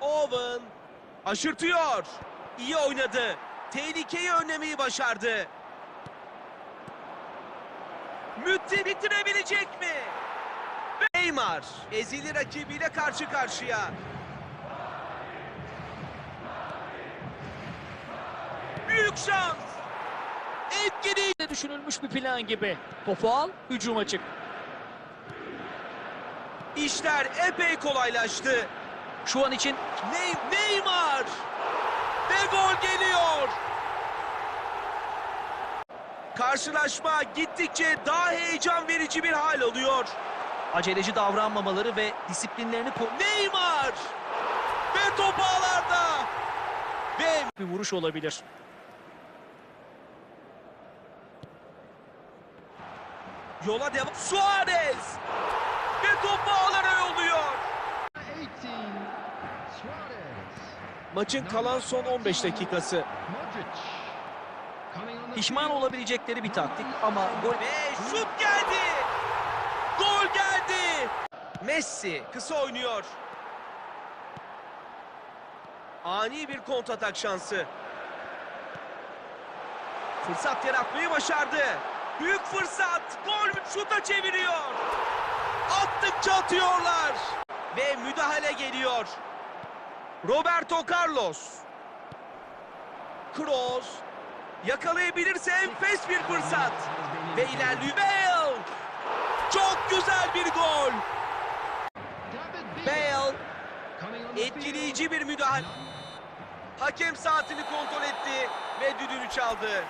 Owen aşırtıyor. İyi oynadı. Tehlikeyi önlemeyi başardı. Mütti bitirebilecek mi? Neymar ezili rakibiyle karşı karşıya. Büyük şans. Etkili. düşünülmüş bir plan gibi. Topu al, hücuma çık. İşler epey kolaylaştı. Şu an için Ney Neymar! Ve gol geliyor. Karşılaşma gittikçe daha heyecan verici bir hal alıyor. aceleci davranmamaları ve disiplinlerini Neymar! Ve top. Ve bir vuruş olabilir. yola devam. Suarez! Ve top Maçın kalan son 15 dakikası. Pişman olabilecekleri bir taktik ama gol Ve şut geldi. Gol geldi. Messi kısa oynuyor. Ani bir kontratak şansı. Fırsat yaratmayı başardı. Büyük fırsat. Gol şuta çeviriyor. Attıkça atıyorlar. Ve müdahale geliyor. Roberto Carlos. Kroos. Yakalayabilirse enfes bir fırsat. Ve ilerliyor. Bale! Çok güzel bir gol. Bale etkileyici bir müdahale. Hakem saatini kontrol etti ve düdüğünü çaldı.